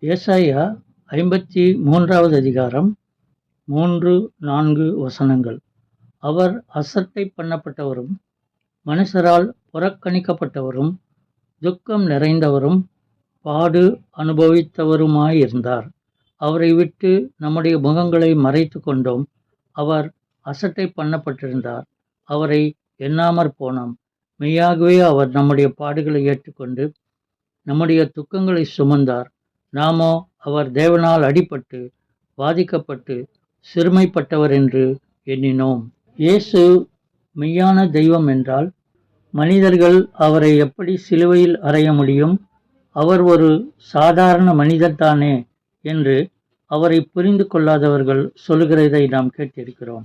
ஏசாயா ஐம்பத்தி மூன்றாவது அதிகாரம் மூன்று நான்கு வசனங்கள். அவர் அசட்டை பண்ணப்பட்டவரும் மனுஷரால் புறக்கணிக்கப்பட்டவரும் துக்கம் நிறைந்தவரும் பாடு அனுபவித்தவருமாயிருந்தார். அவரை விட்டு நம்முடைய முகங்களை மறைத்து கொண்டோம். அவர் அசட்டை பண்ணப்பட்டிருந்தார். அவரை எண்ணாமற் போனோம். மெய்யாகவே அவர் நம்முடைய பாடுகளை ஏற்றுக்கொண்டு நம்முடைய துக்கங்களை சுமந்தார். நாமோ அவர் தேவனால் அடிபட்டு பாதிக்கப்பட்டு சிறுமைப்பட்டவர் என்று எண்ணினோம். இயேசு மெய்யான தெய்வம் என்றால் மனிதர்கள் அவரை எப்படி சிலுவையில் அறைய முடியும்? அவர் ஒரு சாதாரண மனிதர் தானே என்று அவரை புரிந்து கொள்ளாதவர்கள் சொல்கிறதை நாம் கேட்டிருக்கிறோம்.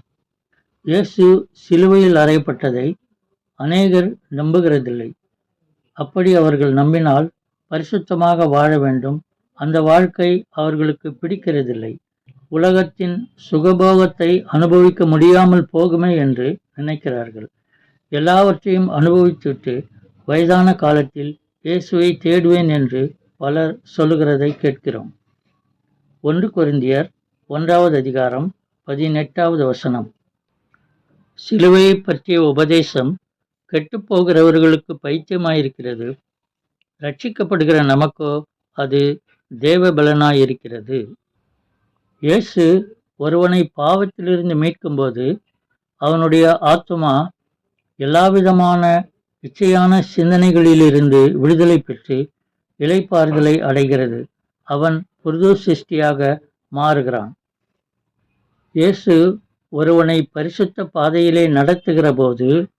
இயேசு சிலுவையில் அறையப்பட்டதை அநேகர் நம்புகிறதில்லை. அப்படி அவர்கள் நம்பினால் பரிசுத்தமாக வாழ வேண்டும். அந்த வாழ்க்கை அவர்களுக்கு பிடிக்கிறதில்லை. உலகத்தின் சுகபோகத்தை அனுபவிக்க முடியாமல் போகுமே என்று நினைக்கிறார்கள். எல்லாவற்றையும் அனுபவித்துவிட்டு வயதான காலத்தில் இயேசுவை தேடுவேன் என்று பலர் சொல்லுகிறதை கேட்கிறோம். ஒன்று குறிந்தியர் ஒன்றாவது அதிகாரம் பதினெட்டாவது வசனம். சிலுவையை பற்றிய உபதேசம் கெட்டுப்போகிறவர்களுக்கு பைத்தியமாயிருக்கிறது. ரட்சிக்கப்படுகிற நமக்கோ அது தேவபலனாயிருக்கிறது. இயேசு ஒருவனை பாவத்திலிருந்து மீட்கும்போது அவனுடைய ஆத்மா எல்லாவிதமான இச்சையான சிந்தனைகளிலிருந்து விடுதலை பெற்று இலைப்பாறுதலை அடைகிறது. அவன் புருது சிருஷ்டியாக மாறுகிறான். இயேசு ஒருவனை பரிசுத்த பாதையிலே நடத்துகிற போது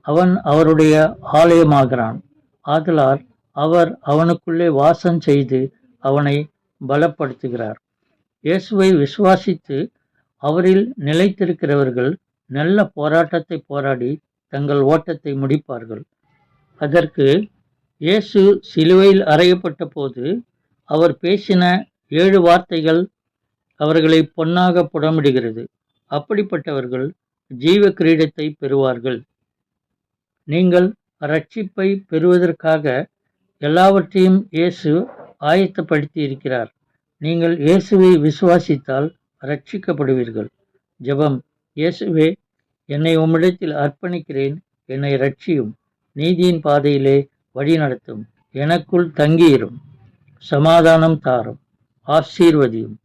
அவன் அவருடைய ஆலயமாகிறான். ஆதலால் அவர் அவனுக்குள்ளே வாசம் செய்து அவனை பலப்படுத்துகிறார். இயேசுவை விசுவாசித்து அவரில் நிலைத்திருக்கிறவர்கள் நல்ல போராட்டத்தை போராடி தங்கள் ஓட்டத்தை முடிப்பார்கள். அதற்கு இயேசு சிலுவையில் அறையப்பட்ட போது அவர் பேசின ஏழு வார்த்தைகள் அவர்களை பொன்னாக புடமிடுகிறது. அப்படிப்பட்டவர்கள் ஜீவ கிரீடத்தை பெறுவார்கள். நீங்கள் ரட்சிப்பை பெறுவதற்காக எல்லாவற்றையும் இயேசு ஆயத்தப்படுத்தி இருக்கிறார் நீங்கள் இயேசுவை விசுவாசித்தால் ரட்சிக்கப்படுவீர்கள் ஜெபம். இயேசுவே என்னை உம்மிடத்தில் அர்ப்பணிக்கிறேன். என்னை ரட்சியும் நீதியின் பாதையிலே வழிநடத்தும். எனக்குள் தங்கியிரும். சமாதானம் தாரும். ஆசீர்வதியும்.